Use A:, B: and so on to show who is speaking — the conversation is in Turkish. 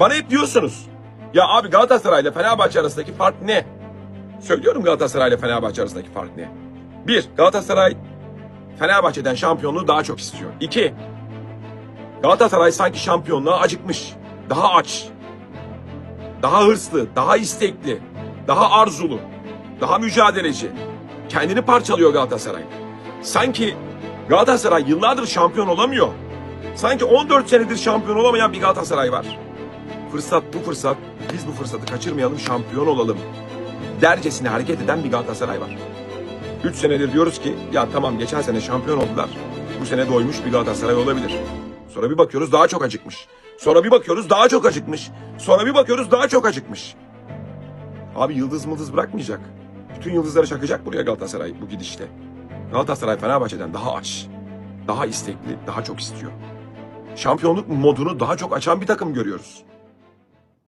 A: Bana hep diyorsunuz. Ya abi Galatasaray ile Fenerbahçe arasındaki fark ne? Söylüyorum Galatasaray ile Fenerbahçe arasındaki fark ne? Bir, Galatasaray Fenerbahçe'den şampiyonluğu daha çok istiyor. İki, Galatasaray sanki şampiyonluğa acıkmış. Daha aç. Daha hırslı, daha istekli, daha arzulu, daha mücadeleci. Kendini parçalıyor Galatasaray. Sanki Galatasaray yıllardır şampiyon olamıyor. Sanki 14 senedir şampiyon olamayan bir Galatasaray var. Fırsat bu fırsat. Biz bu fırsatı kaçırmayalım, şampiyon olalım. Dercesine hareket eden bir Galatasaray var. 3 senedir diyoruz ki ya tamam geçen sene şampiyon oldular. Bu sene doymuş bir Galatasaray olabilir. Sonra bir bakıyoruz daha çok acıkmış. Sonra bir bakıyoruz daha çok acıkmış. Sonra bir bakıyoruz daha çok acıkmış. Abi yıldız mıldız bırakmayacak. Bütün yıldızları çakacak buraya Galatasaray bu gidişle. Galatasaray Fenerbahçe'den daha aç. Daha istekli, daha çok istiyor. Şampiyonluk modunu daha çok açan bir takım görüyoruz.